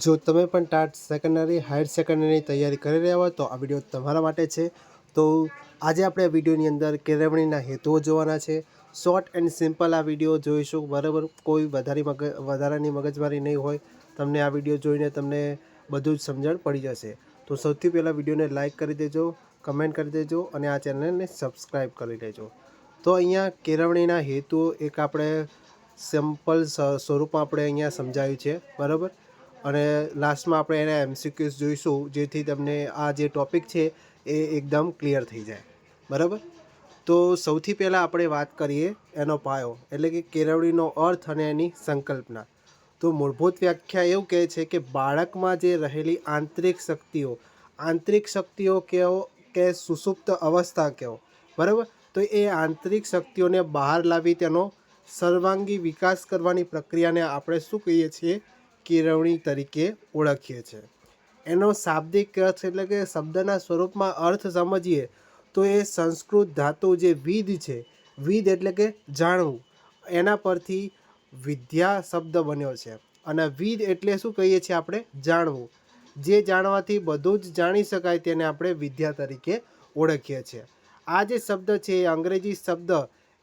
જો તમે પણ ટાટ સેકન્ડરી, હાયર સેકન્ડરીની તૈયારી કરી રહ્યા હોય તો આ વીડિયો તમારા માટે છે. તો આજે આપણે વિડીયોની અંદર કેળવણીના હેતુઓ જોવાના છે. શોર્ટ એન્ડ સિમ્પલ આ વીડિયો જોઈશું. બરાબર, કોઈ વધારે મગજ, વધારાની મગજમારી નહીં હોય. તમને આ વીડિયો જોઈને તમને બધું જ સમજણ પડી જશે. તો સૌથી પહેલાં વિડીયોને લાઇક કરી દેજો, કમેન્ટ કરી દેજો અને આ ચેનલને સબસ્ક્રાઈબ કરી લેજો. તો અહીંયા કેળવણીના હેતુઓ એક આપણે સિમ્પલ સ્વરૂપમાં આપણે અહીંયા સમજાયું છે. બરાબર? અને લાસ્ટમાં આપણે એને એમસીક્યુઝ જોઈશું, જેથી તમને આ જે ટૉપિક છે એ એકદમ ક્લિયર થઈ જાય. બરાબર? તો સૌથી પહેલાં આપણે વાત કરીએ એનો પાયો, એટલે કે કેળવણીનો અર્થ અને એની સંકલ્પના. તો મૂળભૂત વ્યાખ્યા એવું કહે છે કે બાળકમાં જે રહેલી આંતરિક શક્તિઓ આંતરિક શક્તિઓ કહેવો કે સુસુપ્ત અવસ્થા કહો બરાબર? તો એ આંતરિક શક્તિઓને બહાર લાવી તેનો સર્વાંગી વિકાસ કરવાની પ્રક્રિયાને આપણે શું કહીએ છીએ? કેળવણી તરીકે ઓળખીએ છીએ એનો શાબ્દિક અર્થ એટલે કે શબ્દના સ્વરૂપમાં અર્થ સમજીએ તો એ સંસ્કૃત ધાતુ જે વિધ છે, વિધ એટલે કે જાણવું, એના પરથી વિદ્યા શબ્દ બન્યો છે. અને વિધ એટલે શું કહીએ છીએ આપણે? જાણવું. જે જાણવાથી બધું જ જાણી શકાય તેને આપણે વિદ્યા તરીકે ઓળખીએ છીએ. આ જે શબ્દ છે એ અંગ્રેજી શબ્દ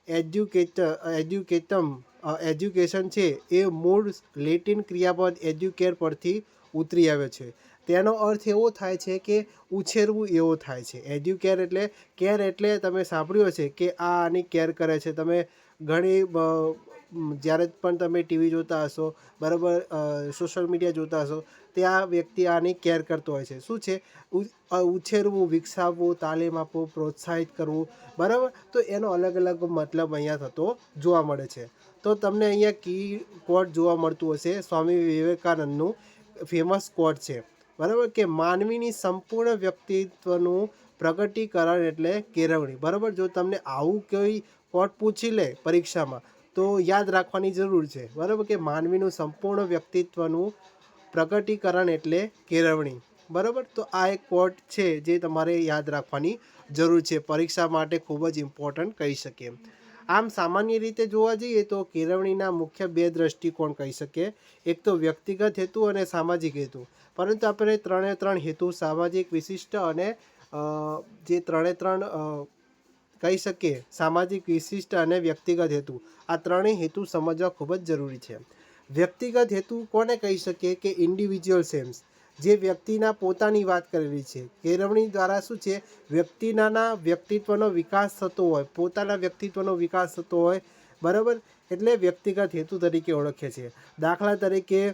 એજ્યુકેટ, એજ્યુકેટમ એજ્યુકેશન છે એ મૂળ લેટિન ક્રિયાપદ એજ્યુકેર પરથી ઉતરી આવ્યો છે. તેનો અર્થ એવો થાય છે કે ઉછેરવું એવો થાય છે. એજ્યુકેર એટલે કેર એટલે તમે સાંભળ્યું હશે કે આ આની કેર કરે છે. તમે ઘણી જ્યારે પણ તમે ટીવી જોતા હશો, બરાબર સોશિયલ મીડિયા જોતા હશો, ત્યાં વ્યક્તિ આની કેર કરતો હોય છે. શું છે? ઉછેરવું, વિકસાવવું, તાલીમ આપવું, પ્રોત્સાહિત કરવું, બરાબર? તો એનો અલગ અલગ મતલબ અહીંયા થતો જોવા મળે છે. તો તમને અહીંયા કી કોટ જોવા મળતું હશે. સ્વામી વિવેકાનંદનું ફેમસ કોટ છે. બરાબર? કે માનવીની સંપૂર્ણ વ્યક્તિત્વનું પ્રગટીકરણ એટલે કેળવણી. બરાબર? જો તમને આવું કોઈ કોટ પૂછી લે પરીક્ષામાં, તો યાદ રાખવાની જરૂર છે. બરાબર? કે માનવીનું સંપૂર્ણ વ્યક્તિત્વનું પ્રગટીકરણ એટલે કેળવણી. બરાબર? તો આ એક કોટ છે જે તમારે યાદ રાખવાની જરૂર છે. પરીક્ષા માટે ખૂબ જ ઇમ્પોર્ટન્ટ કહી શકીએ. આમ સામાન્ય રીતે જોવા જઈએ તો કેળવણીના મુખ્ય બે દ્રષ્ટિકોણ કહી શકીએ. એક તો વ્યક્તિગત હેતુ અને સામાજિક હેતુ. પરંતુ આપણે ત્રણે ત્રણ હેતુ, સામાજિક વિશિષ્ટ અને જે ત્રણે ત્રણ કહી શકીએ, સામાજિક વિશિષ્ટ અને વ્યક્તિગત હેતુ. આ ત્રણેય હેતુ સમજવા ખૂબ જ જરૂરી છે. વ્યક્તિગત હેતુ કોને કહી શકીએ કે ઇન્ડિવિજ્યુઅલ સેમ્સ જે વ્યક્તિના પોતાની વાત કરેલી છે. કેળવણી દ્વારા શું છે? વ્યક્તિના વ્યક્તિત્વનો વિકાસ થતો હોય, પોતાના વ્યક્તિત્વનો વિકાસ થતો હોય, બરાબર? એટલે વ્યક્તિગત હેતુ તરીકે ઓળખે છે. દાખલા તરીકે,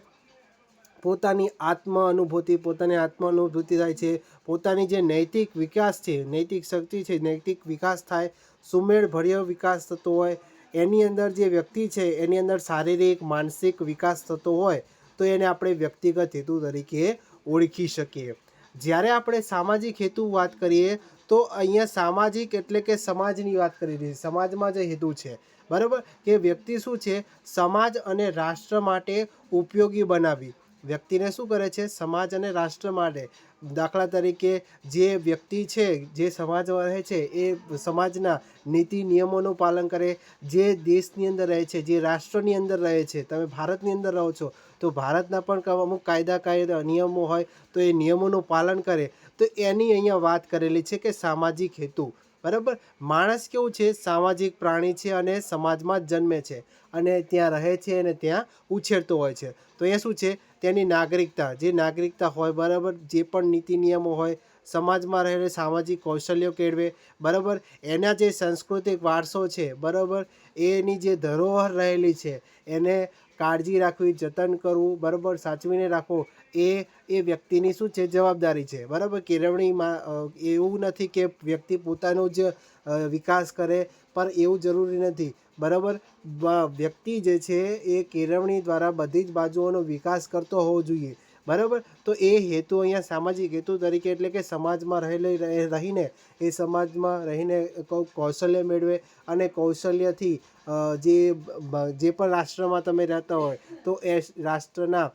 પોતાની આત્મ અનુભૂતિ પોતાની આત્મ અનુભૂતિ થાય છે. પોતાની જે નૈતિક વિકાસ છે, નૈતિક શક્તિ છે, નૈતિક વિકાસ થાય, સુમેળ ભર્યો વિકાસ થતો હોય, એની અંદર જે વ્યક્તિ છે, એની અંદર શારીરિક, માનસિક વિકાસ થતો હોય, તો એને આપણે વ્યક્તિગત હેતુ તરીકે ઓળખી શકીએ. જ્યારે આપણે સામાજિક હેતુ વાત કરીએ, તો અહીંયા સામાજિક એટલે કે સમાજની વાત કરી રહી સમાજમાં જે હેતુ છે, બરાબર? કે વ્યક્તિ શું છે? સમાજ અને રાષ્ટ્ર માટે ઉપયોગી બનાવી વ્યક્તિને શું કરે છે? સમાજ અને રાષ્ટ્ર માટે. દાખલા તરીકે જે વ્યક્તિ છે, જે સમાજમાં રહે છે, એ સમાજના નીતિ નિયમોનું પાલન કરે. જે દેશની અંદર રહે છે, જે રાષ્ટ્રની અંદર રહે છે, તમે ભારતની અંદર રહો છો, તો ભારતના પણ અમુક કાયદા કાયદા નિયમો હોય, તો એ નિયમોનું પાલન કરે. તો એની અહીંયા વાત કરેલી છે કે સામાજિક હેતુ. બરાબર? માણસ કેવું છે? સામાજિક પ્રાણી છે અને સમાજમાં જ જન્મે છે અને ત્યાં રહે છે અને ત્યાં ઉછેરતો હોય છે. તો એ શું છે? તેની નાગરિકતા. જે નાગરિકતા હોય, બરાબર? જે પણ નીતિ નિયમો હોય, સમાજમાં રહેલે, સામાજિક કૌશલ્યો કેળવે, બરાબર? એના જે સાંસ્કૃતિક વારસો છે, બરાબર? એની જે ધરોહર રહેલી છે, એને કાળજી રાખવી, જતન કરવું, બરાબર સાચવીને રાખવો, એ એ વ્યક્તિની શું છે? જવાબદારી છે. બરાબર? કેળવણીમાં એવું નથી કે વ્યક્તિ પોતાનો જ વિકાસ કરે, પણ એવું જરૂરી નથી. બરાબર? વ્યક્તિ જે છે એ કેળવણી દ્વારા બધી જ બાજુઓનો વિકાસ કરતો હોવો જોઈએ. બરાબર? તો એ હેતુ અહીંયા સામાજિક હેતુ તરીકે એટલે કે સમાજમાં રહેલી રહીને, એ સમાજમાં રહીને કૌશલ્ય મેળવે અને કૌશલ્યથી જે જે પણ રાષ્ટ્રમાં તમે રહેતા હોય, તો એ રાષ્ટ્રના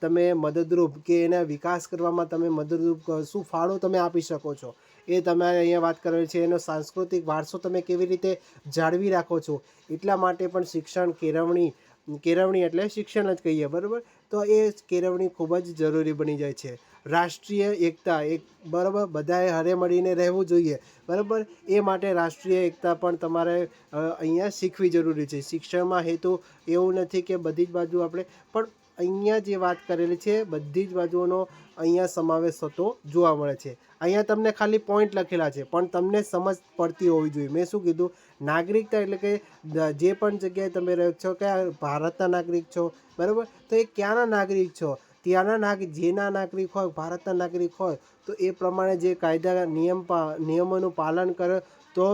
તમે મદદરૂપ કે એના વિકાસ કરવામાં તમે મદદરૂપ શું ફાળો તમે આપી શકો છો? એ તમારે અહીંયા વાત કરેલી છે. એનો સાંસ્કૃતિક વારસો તમે કેવી રીતે જાળવી રાખો છો? એટલા માટે પણ શિક્ષણ, કેળવણી કેળવણી એટલે શિક્ષણ જ કહીએ, બરાબર? તો એ કેળવણી ખૂબ જ જરૂરી બની જાય છે. રાષ્ટ્રીય એકતા એક, બરાબર? બધાએ હરે મળીને રહેવું જોઈએ, બરાબર? એ માટે રાષ્ટ્રીય એકતા પણ તમારે અહીંયા શીખવી જરૂરી છે. શિક્ષણમાં હેતુ એવું નથી કે બધી જ બાજુ આપણે, પણ અહીંયા જે વાત કરેલી છે, બધી જ બાજુઓનો અહીંયા સમાવેશ થતો જોવા મળે છે. અહીંયા તમને ખાલી પોઈન્ટ લખેલા છે, પણ તમને સમજ પડતી હોવી જોઈએ. મેં શું કીધું? નાગરિકતા એટલે કે જે પણ જગ્યાએ તમે રહ્યો છો કે ભારતના નાગરિક છો, બરાબર? તો એ ક્યાંના નાગરિક છો? ત્યાંના નાગરિક જેના નાગરિક હોય, ભારતના નાગરિક હોય, તો એ પ્રમાણે જે કાયદા, નિયમ નિયમોનું પાલન કરે, તો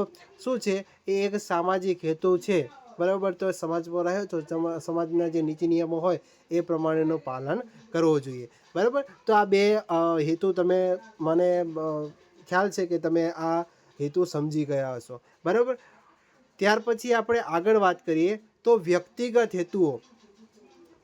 શું છે? એ એક સામાજિક હેતુ છે. બરાબર? તો સમાજમાં રહ્યો તો સમાજના જે નીતિ નિયમો હોય એ પ્રમાણેનું પાલન કરવું જોઈએ. બરાબર? તો આ બે હેતુ તમે મને ખ્યાલ છે કે તમે આ હેતુ સમજી ગયા હશો. બરાબર? ત્યાર પછી આપણે આગળ વાત કરીએ તો વ્યક્તિગત હેતુઓ.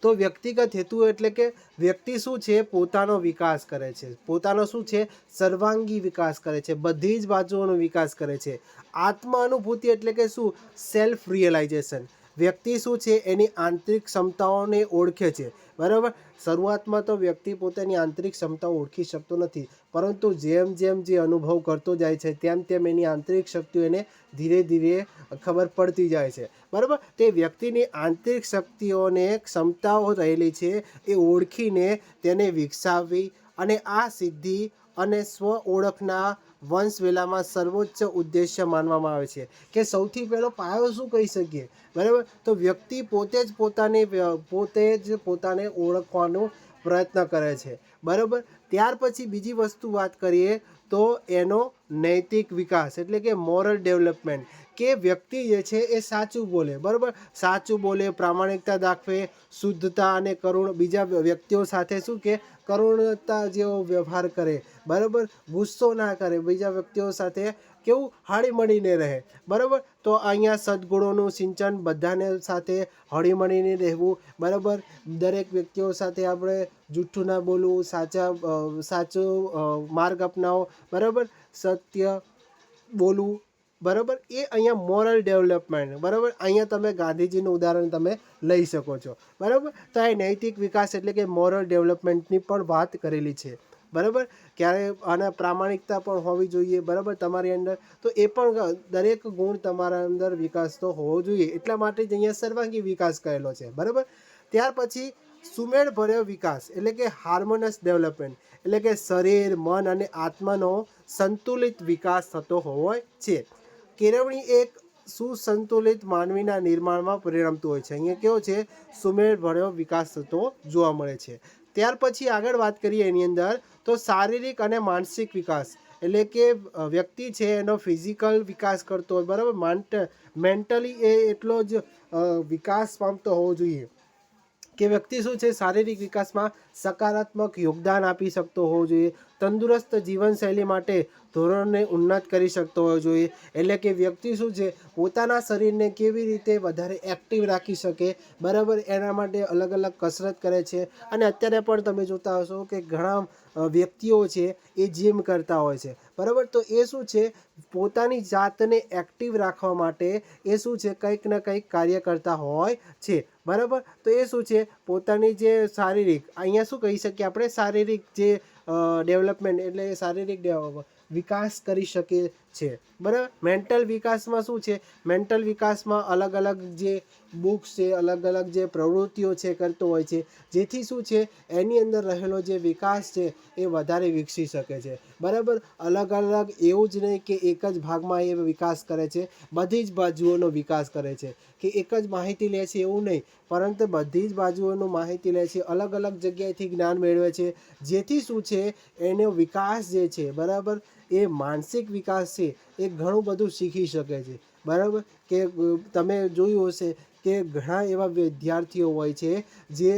તો વ્યક્તિગત હેતુ એટલે કે વ્યક્તિ શું છે? પોતાનો વિકાસ કરે છે. પોતાનો શું છે? સર્વાંગી વિકાસ કરે છે. બધી જ બાજુઓનો વિકાસ કરે છે. આત્મ અનુભૂતિ એટલે કે શું? સેલ્ફ રિયલાઇઝેશન વ્યક્તિ શું છે એની આંતરિક ક્ષમતાઓને ઓળખે છે. બરાબર? શરૂઆતમાં તો વ્યક્તિ પોતાની આંતરિક ક્ષમતાઓ ઓળખી શકતો નથી, પરંતુ જેમ જેમ જે અનુભવ કરતો જાય છે, તેમ તેમ એની આંતરિક શક્તિઓ એને ધીરે ધીરે ખબર પડતી જાય છે. બરાબર? તે વ્યક્તિની આંતરિક શક્તિઓને ક્ષમતાઓ રહેલી છે એ ઓળખીને તેને વિકસાવવી અને આ સિદ્ધિ અને સ્વ ઓળખના વંશવેલામાં સર્વોચ્ચ ઉદ્દેશ્ય માનવામાં આવે છે કે સૌથી પહેલો પાયો શું કહી શકીએ? બરાબર? તો વ્યક્તિ પોતે જ પોતાની, પોતે જ પોતાને ઓળખવાનો પ્રયત્ન કરે છે. બરાબર? ત્યાર પછી બીજી વસ્તુ વાત કરીએ તો એનો નૈતિક વિકાસ, એટલે કે મોરલ ડેવલપમેન્ટ, કે વ્યક્તિ જે છે એ સાચું બોલે. બરાબર? સાચું બોલે, પ્રામાણિકતા દાખવે, શુદ્ધતા અને કરુણ. બીજા વ્યક્તિઓ સાથે શું કે કરુણતા જેવો વ્યવહાર કરે, બરાબર? ગુસ્સો ના કરે, બીજા વ્યક્તિઓ સાથે કેવું હળીમળીને રહે, બરાબર? તો અહીંયા સદગુણોનું સિંચન બધાને સાથે હળીમળીને રહેવું, બરાબર? દરેક વ્યક્તિઓ સાથે આપણે જૂઠું ના બોલવું, સાચા સાચો માર્ગ અપનાવો, બરાબર? સત્ય બોલવું બરાબર? એ અહીંયા મોરલ ડેવલપમેન્ટ બરાબર? અહીંયા તમે ગાંધીજીનું ઉદાહરણ તમે લઈ શકો છો. બરાબર? તો આ નૈતિક વિકાસ એટલે કે મોરલ ડેવલપમેન્ટની પણ વાત કરેલી છે. બરાબર? ક્યારે આના પ્રામાણિકતા પણ હોવી જોઈએ, બરાબર? તમારી અંદર તો એ પણ દરેક ગુણ તમારા અંદર વિકાસ તો હોવો જોઈએ. એટલા માટે જ અહીંયા સર્વાંગી વિકાસ કરેલો છે. બરાબર? ત્યાર પછી સુમેળ ભર્યો વિકાસ એટલે કે હાર્મોનસ ડેવલપમેન્ટ એટલે કે શરીર, મન અને આત્માનો સંતુલિત વિકાસ થતો હોવો છે. કેળવણી એક સુસંતુલિત માનવીના નિર્માણમાં પરિણમતું હોય છે. અહીંયા કેવો છે? સુમેળ ભર્યો વિકાસ થતો જોવા મળે છે. ત્યાર પછી આગળ વાત કરીએ એની અંદર, તો શારીરિક અને માનસિક વિકાસ. એટલે કે વ્યક્તિ છે એનો ફિઝિકલ વિકાસ કરતો હોય, બરાબર? માન્ટ, મેન્ટલી એ એટલો જ વિકાસ પામતો હોવો જોઈએ. કે વ્યક્તિ શું છે? શારીરિક વિકાસમાં સકારાત્મક યોગદાન આપી શકતો હોવો જોઈએ. તંદુરસ્ત જીવનશૈલી માટે ધોરણને ઉન્નત કરી શકતો હોવો જોઈએ. એટલે કે વ્યક્તિ શું છે, પોતાના શરીરને કેવી રીતે વધારે એક્ટિવ રાખી શકે, બરાબર, એના માટે અલગ અલગ કસરત કરે છે. અને અત્યારે પણ તમે જોતા હશો કે ઘણા વ્યક્તિઓ છે, એ જીમ કરતા હોય છે. બરાબર, તો એ શું છે, પોતાની જાતને એક્ટિવ રાખવા માટે એ શું છે, કંઈક ને કંઈક કાર્ય કરતા હોય છે. બરાબર, તો એ શું છે, પોતાની જે શારીરિક, અહીંયા શું કહી શકીએ આપણે? શારીરિક જે ડેવલપમેન્ટ એટલે શારીરિક વિકાસ કરી શકે છે. બરાબર? મેન્ટલ વિકાસમાં શું છે? મેન્ટલ વિકાસમાં અલગ અલગ જે બુક્સ છે અલગ અલગ જે પ્રવૃત્તિઓ છે કરતો હોય છે, જેથી શું છે, એની અંદર રહેલો જે વિકાસ છે એ વધારે વિકસી શકે છે. બરાબર? અલગ અલગ એવું જ નહીં કે એક જ ભાગમાં એ વિકાસ કરે છે, બધી જ બાજુઓનો વિકાસ કરે છે, કે એક જ માહિતી લે છે એવું નહીં. પરંતુ બધી જ બાજુઓનું માહિતી લે છે અલગ અલગ જગ્યાએથી જ્ઞાન મેળવે છે, જેથી શું છે, એનો વિકાસ જે છે, બરાબર? એ માનસિક વિકાસ છે, એ ઘણું બધું શીખી શકે છે. બરાબર? કે તમે જોયું હશે કે ઘણા એવા વિદ્યાર્થીઓ હોય છે જે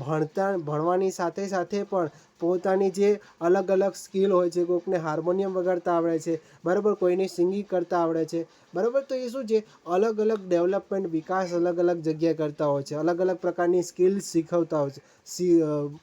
ભણતા, ભણવાની સાથે સાથે પણ પોતાની જે અલગ અલગ સ્કિલ હોય છે કોઈકને હાર્મોનિયમ વગાડતા આવડે છે, બરાબર કોઈને સિંગિંગ કરતા આવડે છે, બરાબર? તો એ શું છે? અલગ અલગ ડેવલપમેન્ટ, વિકાસ અલગ અલગ જગ્યાએ કરતા હોય છે અલગ અલગ પ્રકારની સ્કિલ શીખવતા હોય છે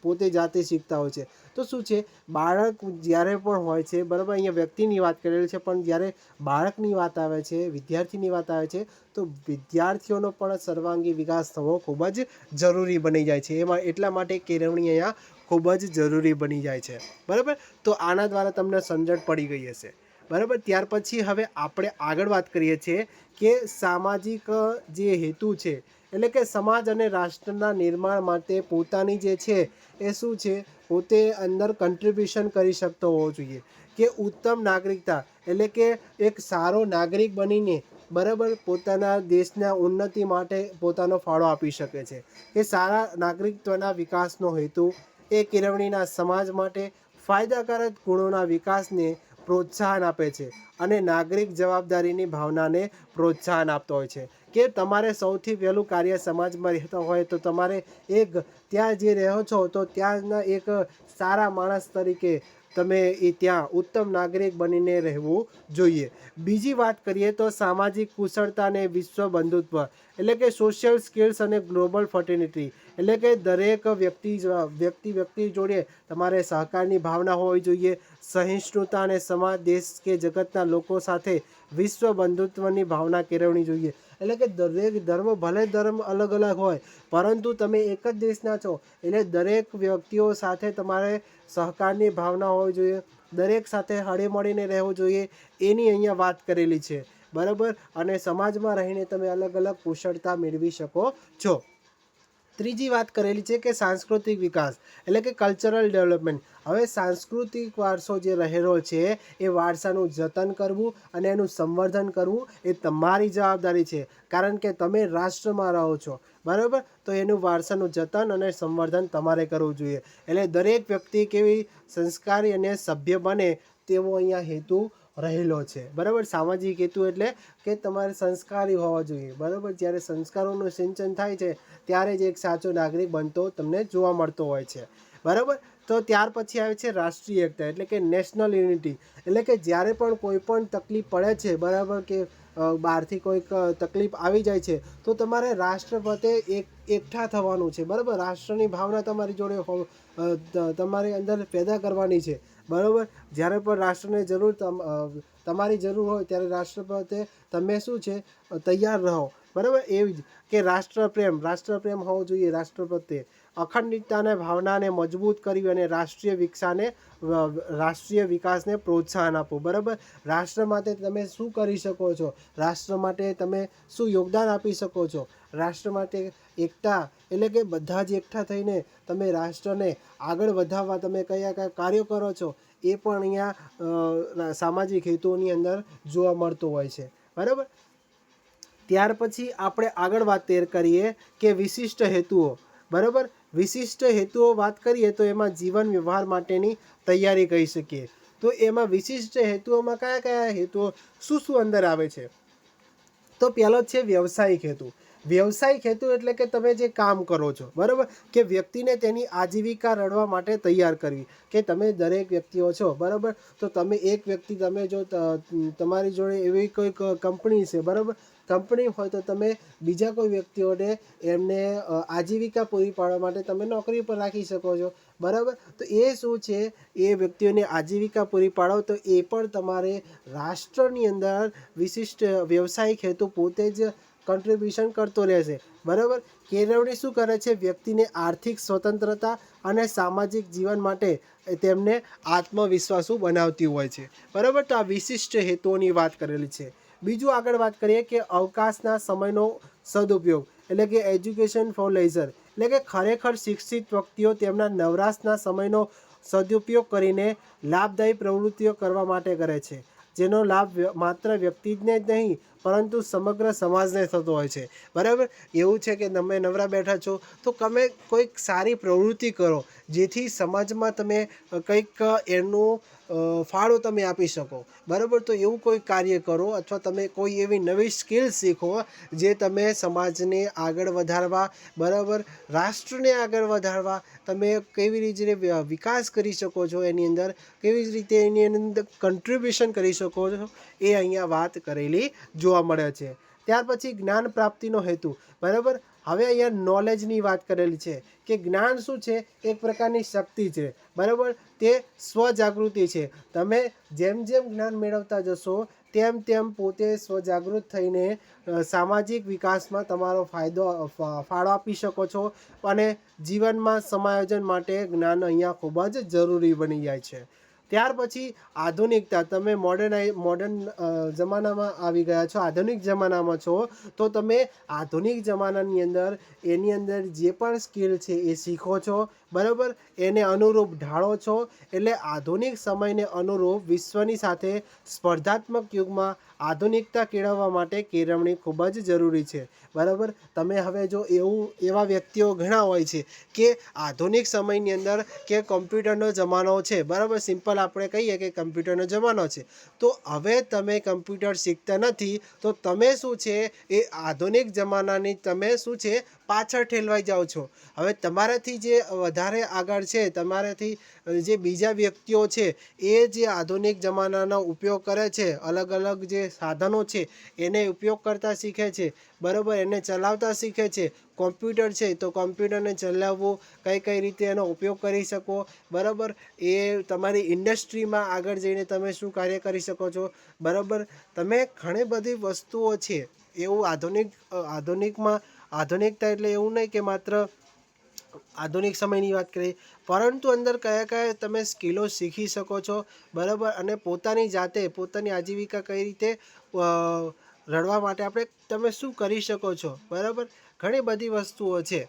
પોતે જાતે શીખતા હોય છે. તો શું છે? બાળક જ્યારે પણ હોય છે, બરાબર? અહીંયા વ્યક્તિની વાત કરેલી છે, પણ જ્યારે બાળકની વાત આવે છે, વિદ્યાર્થીની વાત આવે છે, તો વિદ્યાર્થીઓનો પણ સર્વાંગી વિકાસ થવો ખૂબ જ જરૂરી બની જાય છે. એમાં એટલા માટે કેળવણી અહીંયા ખૂબ જ જરૂરી બની જાય છે. બરાબર? તો આના દ્વારા તમને સમજણ પડી ગઈ હશે. બરાબર? ત્યાર પછી હવે આપણે આગળ વાત કરીએ છીએ કે સામાજિક જે હેતુ છે, એટલે કે સમાજ અને રાષ્ટ્રના નિર્માણ માટે પોતાની જે છે, એ શું છે? પોતે અંદર કન્ટ્રીબ્યુશન કરી શકતો હોવો જોઈએ. કે ઉત્તમ નાગરિકતા, એટલે કે એક સારો નાગરિક બનીને બરાબર પોતાના દેશના ઉન્નતિ માટે પોતાનો ફાળો આપી શકે છે. એ સારા નાગરિકત્વના વિકાસનો હેતુ, એ કેળવણીના સમાજ માટે ફાયદાકારક ગુણોના વિકાસને પ્રોત્સાહન આપે છે અને નાગરિક જવાબદારીની ભાવનાને પ્રોત્સાહન આપતો હોય છે. કે તમારે સૌથી પહેલું કાર્ય સમાજમાં રહેતા હોય તો તમારે એક ત્યાં જે રહો છો તો ત્યાંના એક સારા માણસ તરીકે તમે એ ત્યાં ઉત્તમ નાગરિક બનીને રહેવું જોઈએ. બીજી વાત કરીએ તો સામાજિક કુશળતા અને વિશ્વ બંધુત્વ, એટલે કે સોશિયલ સ્કિલ્સ અને ગ્લોબલ ફર્ટિનિટી એટલે કે દરેક વ્યક્તિ વ્યક્તિ વ્યક્તિ જોડે તમારે સહકારની ભાવના હોવી જોઈએ. સહિષ્ણુતા અને સમાજ, દેશ કે જગતના લોકો સાથે વિશ્વ બંધુત્વની ભાવના કેળવણી જોઈએ. એટલે કે દરેક ધર્મ ભલે ધર્મ અલગ અલગ હોય, પરંતુ તમે એક જ દેશના છો. એટલે દરેક વ્યક્તિઓ સાથે તમારે સહકારની ભાવના હોવી જોઈએ. દરેક સાથે હળીમળીને રહેવું જોઈએ. એની અહીંયા વાત કરેલી છે. બરાબર? અને સમાજમાં રહીને તમે અલગ અલગ કુશળતા મેળવી શકો છો. ત્રીજી વાત કરેલી છે કે સાંસ્કૃતિક વિકાસ, એટલે કે કલ્ચરલ ડેવલપમેન્ટ હવે સાંસ્કૃતિક વારસો જે રહેલો છે, એ વારસાનું જતન કરવું અને એનું સંવર્ધન કરવું એ તમારી જવાબદારી છે. કારણ કે તમે રાષ્ટ્રમાં રહો છો, બરાબર? તો એનું વારસાનું જતન અને સંવર્ધન તમારે કરવું જોઈએ. એટલે દરેક વ્યક્તિ કેવી સંસ્કારી અને સભ્ય બને તેવો અહીંયા હેતુ રહેલો છે. બરાબર? સામાજિક હેતુ એટલે કે તમારે સંસ્કારી હોવા જોઈએ. બરાબર? જ્યારે સંસ્કારોનું સિંચન થાય છે, ત્યારે જ એક સાચો નાગરિક બનતો તમને જોવા મળતો હોય છે. બરાબર? તો ત્યાર પછી આવે છે રાષ્ટ્રીય એકતા, એટલે કે નેશનલ યુનિટી એટલે કે જ્યારે પણ કોઈ પણ તકલીફ પડે છે, બરાબર કે બહારથી કોઈક તકલીફ આવી જાય છે, તો તમારે રાષ્ટ્ર પ્રત્યે એક, એકઠા થવાનું છે, બરાબર? રાષ્ટ્રની ભાવના તમારી જોડે હો તમારી અંદર પેદા કરવાની છે, બરાબર? જ્યારે પણ રાષ્ટ્રને જરૂર તમ તમારી જરૂર હોય ત્યારે રાષ્ટ્ર પ્રત્યે તમે શું છે તૈયાર રહો, બરાબર? એવી જ કે રાષ્ટ્રપ્રેમ રાષ્ટ્રપ્રેમ હોવો જોઈએ રાષ્ટ્ર પ્રત્યે અખંડિતતાને, ભાવનાને મજબૂત કરવી અને રાષ્ટ્રીય વિકસાને રાષ્ટ્રીય વિકાસને પ્રોત્સાહન આપવું બરાબર? રાષ્ટ્ર માટે તમે શું કરી શકો છો? રાષ્ટ્ર માટે તમે શું યોગદાન આપી શકો છો? રાષ્ટ્ર માટે એકતા એટલે કે બધા જ એકઠા થઈને તમે રાષ્ટ્રને આગળ વધારવા તમે કયા કયા કાર્યો કરો છો એ પણ અહીંયા સામાજિક હેતુઓની અંદર જોવા મળતું હોય છે. બરાબર? ત્યાર પછી આપણે આગળ વાત કરીએ કે વિશિષ્ટ હેતુઓ. બરાબર? વિશિષ્ટ હેતુઓ વાત કરીએ તો એમાં જીવન વ્યવહાર માટેની તૈયારી કહી શકીએ. તો એમાં વિશિષ્ટ હેતુઓમાં કયા કયા હેતુઓ શું શું અંદર આવે છે? તો પહેલો છે વ્યવસાયિક હેતુ. વ્યવસાયિક હેતુ એટલે કે તમે જે કામ કરો છો, બરાબર? કે વ્યક્તિને તેની આજીવિકા રળવા માટે તૈયાર કરવી. કે તમે દરેક વ્યક્તિઓ છો, બરાબર? તો તમે એક વ્યક્તિ, તમે જો તમારી જોડે એવી કોઈક કંપની છે, બરાબર? કંપની હોય તો તમે બીજા કોઈ વ્યક્તિઓને એમને આજીવિકા પૂરી પાડવા માટે તમે નોકરી પર રાખી શકો છો. બરાબર? તો એ શું છે? એ વ્યક્તિઓને આજીવિકા પૂરી પાડો તો એ પણ તમારે રાષ્ટ્રની અંદર વિશિષ્ટ વ્યવસાયિક હેતુ પોતે જ કન્ટ્રીબ્યુશન કરતો રહેશે. બરાબર? કેળવણી શું કરે છે? વ્યક્તિને આર્થિક સ્વતંત્રતા અને સામાજિક જીવન માટે તેમને આત્મવિશ્વાસુ બનાવતી હોય છે. બરાબર? તો આ વિશિષ્ટ હેતુઓની વાત કરેલી છે. બીજું આગળ વાત કરીએ કે અવકાશના સમયનો સદુપયોગ, એટલે કે એજ્યુકેશન ફોર લેઝર એટલે કે ખરેખર શિક્ષિત વ્યક્તિઓ તેમના નવરાશના સમયનો સદુપયોગ કરીને લાભદાયી પ્રવૃત્તિઓ કરવા માટે કરે છે. જેનો લાભ માત્ર વ્યક્તિને જ નહીં, પરંતુ સમગ્ર સમાજને થતો હોય છે. બરાબર? એવું છે કે તમે નવરા બેઠા છો, તો તમે કોઈક સારી પ્રવૃત્તિ કરો, જેથી સમાજમાં તમે કંઈક એનું ફાળો તમે આપી શકો. બરાબર? તો એવું કોઈ કાર્ય કરો અથવા તમે કોઈ એવી નવી સ્કિલ શીખો જે તમે સમાજને આગળ વધારવા, બરાબર? રાષ્ટ્રને આગળ વધારવા તમે કેવી રીતે વિકાસ કરી શકો છો એની અંદર, કેવી રીતે એની અંદર કન્ટ્રીબ્યુશન કરી શકો છો એ અહીંયા વાત કરેલી જોવા મળે છે. ત્યાર પછી જ્ઞાન પ્રાપ્તિનો હેતુ, બરાબર? હવે અહીંયા નોલેજની વાત કરેલી છે કે જ્ઞાન શું છે? એક પ્રકારની શક્તિ છે. બરાબર? તે સ્વજાગૃતિ છે. તમે જેમ જેમ જ્ઞાન મેળવતા જશો, તેમ તેમ પોતે સ્વજાગૃત થઈને સામાજિક વિકાસમાં તમારો ફાયદો ફાળો આપી શકો છો અને જીવનમાં સમાયોજન માટે જ્ઞાન અહીંયા ખૂબ જ જરૂરી બની જાય છે. ત્યાર પછી આધુનિકતા, તમે મોડર્ન મોડર્ન જમાનામાં આવી ગયા છો, આધુનિક જમાનામાં છો, તો તમે આધુનિક જમાનાની અંદર એની અંદર જે પણ સ્કિલ છે એ શીખો છો, બરાબર? એને અનુરૂપ ઢાળો છો, એટલે આધુનિક સમયને અનુરૂપ વિશ્વની સાથે સ્પર્ધાત્મક યુગમાં આધુનિકતા કેળવવા માટે કેળવણી ખૂબ જ જરૂરી છે. બરાબર? તમે હવે જો એવું, એવા વ્યક્તિઓ ઘણા હોય છે કે આધુનિક સમયની અંદર કે કમ્પ્યુટરનો જમાનો છે. બરાબર? સિમ્પલ આપણે કહીએ કે કમ્પ્યુટરનો જમાનો છે. તો હવે તમે કમ્પ્યુટર શીખતા નથી, તો તમે શું છે? એ આધુનિક જમાનાની તમે શું છે? પાછળ ઠેલવાઈ જાઓ છો. હવે તમારાથી જે વધારે આગળ છે, તમારાથી જે બીજા વ્યક્તિઓ છે, એ જે આધુનિક જમાનાનો ઉપયોગ કરે છે અલગ અલગ જે સાધનો છે, એને ઉપયોગ કરતા શીખે છે, બરાબર, એને ચલાવતા શીખે છે, કોમ્પ્યુટર છે, તો કોમ્પ્યુટરને ચલાવવું, કઈ કઈ રીતે એનો ઉપયોગ કરી શકો, બરાબર, એ તમારી ઇન્ડસ્ટ્રીમાં આગળ જઈને તમે શું કાર્ય કરી શકો છો, બરાબર. તમે ઘણી બધી વસ્તુઓ છે, એવું આધુનિક આધુનિકમાં આધુનિકતા એટલે એવું નહીં કે માત્ર આધુનિક સમયની વાત કરીએ. પરંતુ અંદર કયા કયા તમે સ્કિલો શીખી શકો છો, બરાબર? અને પોતાની જાતે, પોતાની આજીવિકા કઈ રીતે રડવા માટે આપણે તમે શું કરી શકો છો, બરાબર? ઘણી બધી વસ્તુઓ છે.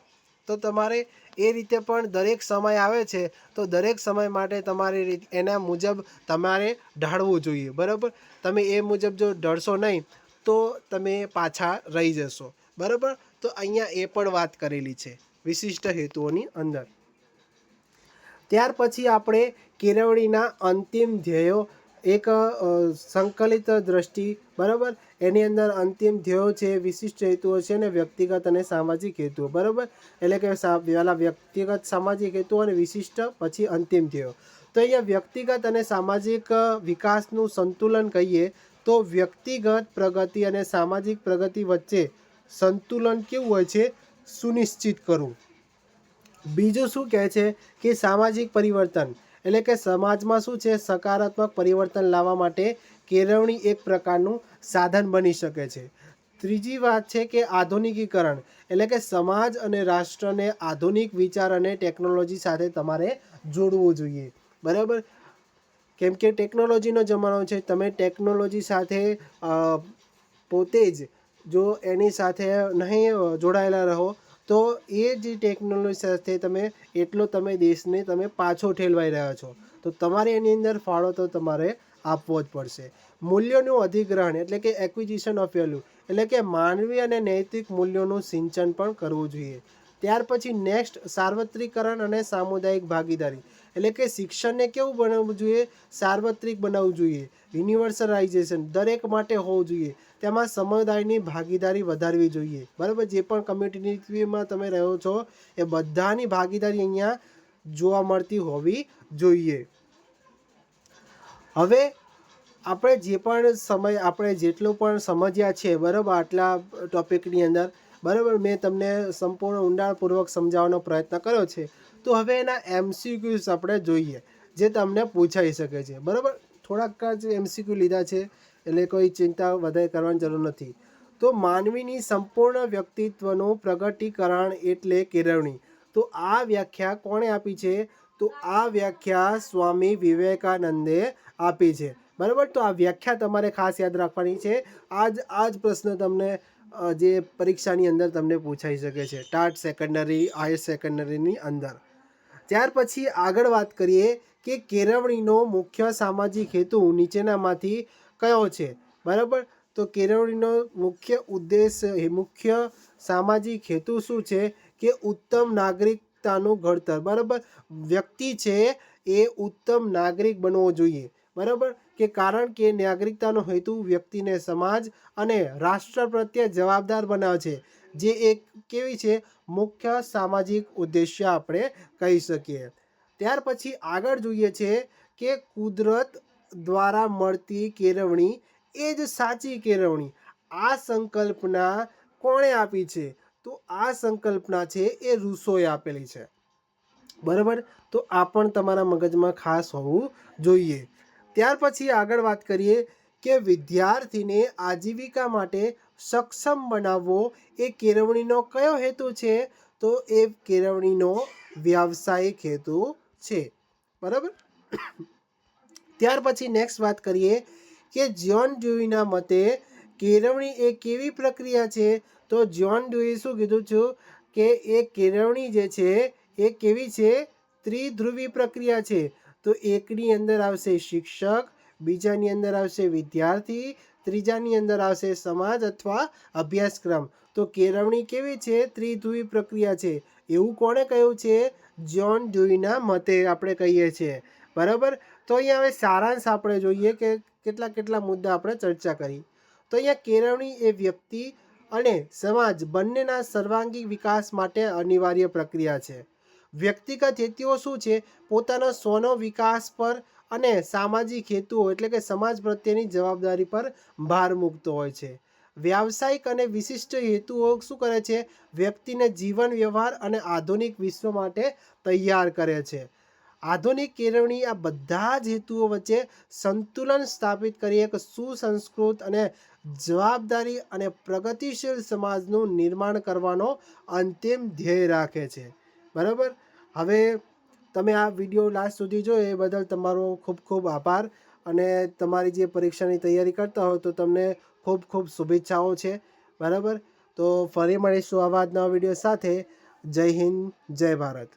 તો તમારે એ રીતે પણ દરેક સમય આવે છે, તો દરેક સમય માટે તમારી રીત, એના મુજબ તમારે ઢાળવું જોઈએ, બરાબર? તમે એ મુજબ જો ઢળશો નહીં, તો તમે પાછા રહી જશો, બરાબર? તો અહીંયા એ પણ વાત કરેલી છે, વિશિષ્ટ હેતુઓની અંદર. ત્યાર પછી આપણે કેળવણીના અંતિમ ધ્યેયો એક સંકલિત દ્રષ્ટિ, બરાબર? એની અંદર અંતિમ ધ્યેયો છે, વિશિષ્ટ હેતુઓ છે અને વ્યક્તિગત અને સામાજિક હેતુઓ, બરાબર? એટલે કે પહેલા વ્યક્તિગત સામાજિક હેતુઓ અને વિશિષ્ટ, પછી અંતિમ ધ્યેયો. તો અહીંયા વ્યક્તિગત અને સામાજિક વિકાસનું સંતુલન કહીએ તો વ્યક્તિગત પ્રગતિ અને સામાજિક પ્રગતિ વચ્ચે સંતુલન કેવું હોય છે સુનિશ્ચિત કરવું. બીજું શું કહે છે કે સામાજિક પરિવર્તન એટલે કે સમાજમાં શું છે? સકારાત્મક પરિવર્તન લાવવા માટે કેળવણી એક પ્રકારનું સાધન બની શકે છે. ત્રીજી વાત છે કે આધુનિકીકરણ એટલે કે સમાજ અને રાષ્ટ્રને આધુનિક વિચાર અને ટેકનોલોજી સાથે તમારે જોડવું જોઈએ. બરાબર? કેમ કે ટેકનોલોજીનો જમાનો છે. તમે ટેકનોલોજી સાથે પોતે જ જો એની સાથે નહીં જોડાયેલા રહો, તો એ જે ટેકનોલોજી સાથે તમે એટલો તમે દેશને તમે પાછો ઠેલવાઈ રહ્યા છો. તો તમારે એની અંદર ફાળો તો તમારે આપવો જ પડશે. મૂલ્યોનું અધિગ્રહણ એટલે કે એક્વિઝિશન ઓફ વેલ્યુ એટલે કે માનવી અને નૈતિક મૂલ્યોનું સિંચન પણ કરવું જોઈએ. ત્યાર પછી નેક્સ્ટ સાર્વત્રિકરણ અને સામુદાયિક ભાગીદારી એટલે કે શિક્ષણને કેવું બનાવવું જોઈએ? સાર્વત્રિક બનાવવું જોઈએ. યુનિવર્સલાઇઝેશન દરેક માટે હોવું જોઈએ. તેમાં સમુદાયની ભાગીદારી વધારવી જોઈએ. બરાબર? જે પણ કમ્યુનિટીમાં તમે રહો છો, એ બધાની ભાગીદારી અહીંયા જોવા મળતી હોવી જોઈએ. હવે આપણે જે પણ સમય, આપણે જેટલું પણ સમજ્યા છે, બરાબર? આટલા ટોપિકની અંદર. બરાબર? મેં તમને સંપૂર્ણ ઊંડાણપૂર્વક સમજાવવાનો પ્રયત્ન કર્યો છે. તો હવે એના એમસીક્યુઝ આપણે જોઈએ, જે તમને પૂછાઈ શકે છે. બરાબર? થોડાક જ એમસીક્યુ લીધા છે. એટલે કોઈ ચિંતા વધારે કરવાની જરૂર નથી. તો માનવીની સંપૂર્ણ વ્યક્તિત્વનું પ્રગટીકરણ એટલે કેળવણી. તો આ વ્યાખ્યા કોણે આપી છે? તો આ વ્યાખ્યા સ્વામી વિવેકાનંદે આપી છે. બરાબર? તો આ વ્યાખ્યા તમારે ખાસ યાદ રાખવાની છે. આજ આ જ પ્રશ્ન તમને જે પરીક્ષાની અંદર તમને પૂછાઈ શકે છે. ટાટ સેકન્ડરી હાયર સેકન્ડરીની અંદર. ત્યાર પછી આગળ વાત કરીએ કે કેળવણીનો મુખ્ય સામાજિક હેતુ નીચેનામાંથી કયો છે? બરાબર? તો કેળવણીનો મુખ્ય ઉદ્દેશ મુખ્ય સામાજિક હેતુ શું છે? કે ઉત્તમ નાગરિકતાનું ઘડતર. બરાબર? વ્યક્તિ છે એ ઉત્તમ નાગરિક બનવો જોઈએ. બરાબર? કે કારણ કે નાગરિકતાનો હેતુ વ્યક્તિને સમાજ અને રાષ્ટ્ર પ્રત્યે જવાબદાર બનાવે છે. જે એક કેવી છે? મુખ્ય સામાજિક ઉદ્દેશ્ય આપણે કહી શકીએ. ત્યાર પછી આગળ જોઈએ છે કે કુદરત દ્વારા મળતી કેળવણી એ જ સાચી કેળવણી. આ સંકલ્પના કોણે આપી છે? તો આ સંકલ્પના છે એ રૂસોએ આપેલી છે. બરાબર? તો આ પણ તમારા મગજમાં ખાસ હોવું જોઈએ. ત્યાર પછી આગળ વાત કરીએ કે વિદ્યાર્થીને આજીવિકા માટે સક્ષમ બનાવવો એ કેળવણીનો કયો હેતુ છે? તો એ કેળવણીનો વ્યાવસાયિક હેતુ છે. બરાબર? ત્યાર પછી નેક્સ્ટ વાત કરીએ કે જ્યોન ડ્યુઈના મતે કેળવણી એ કેવી પ્રક્રિયા છે? તો જ્યોન ડ્યુઈએ શું કીધું છું કે એ કેળવણી જે છે એ કેવી છે? ત્રિધ્રુવી પ્રક્રિયા છે. તો એકની અંદર આવશે શિક્ષક, બીજાની અંદર આવશે વિદ્યાર્થી, ત્રીજાની અંદર આવશે સમાજ અથવા અભ્યાસક્રમ. તો કેળવણી કેવી છે? ત્રિધ્રુવી પ્રક્રિયા છે. એવું કોણે કહ્યું છે? જ્હોન ડ્યુઈના મતે આપણે કહીએ છીએ. બરાબર? તો અહીંયા હવે સારાંશ આપણે જોઈએ કે કેટલા કેટલા મુદ્દા આપણે ચર્ચા કરી. તો અહીંયા કેળવણી એ વ્યક્તિ અને સમાજ બંનેના સર્વાંગી વિકાસ માટે અનિવાર્ય પ્રક્રિયા છે. વ્યક્તિગત હેતુઓ શું છે? પોતાના સ્વનો વિકાસ પર અને સામાજિક હેતુઓ એટલે કે સમાજ પ્રત્યેની જવાબદારી પર ભાર મૂકતો હોય છે. વ્યાવસાયિક અને વિશિષ્ટ હેતુઓ શું કરે છે? વ્યક્તિને જીવન વ્યવહાર અને આધુનિક વિશ્વ માટે તૈયાર કરે છે. આધુનિક કેળવણી આ બધા જ હેતુઓ વચ્ચે સંતુલન સ્થાપિત કરી એક સુસંસ્કૃત અને જવાબદારી અને પ્રગતિશીલ સમાજનું નિર્માણ કરવાનો અંતિમ ધ્યેય રાખે છે. બરાબર? હવે તમે આ વીડિયો લાસ્ટ સુધી જોયો એ બદલ તમારો ખૂબ ખૂબ આભાર અને તમારી જે પરીક્ષાની તૈયારી કરતા હો તો તમને ખૂબ ખૂબ શુભેચ્છાઓ છે. બરાબર? તો ફરી મળીશું આવા જ વીડિયો સાથે. જય હિન્દ, જય ભારત.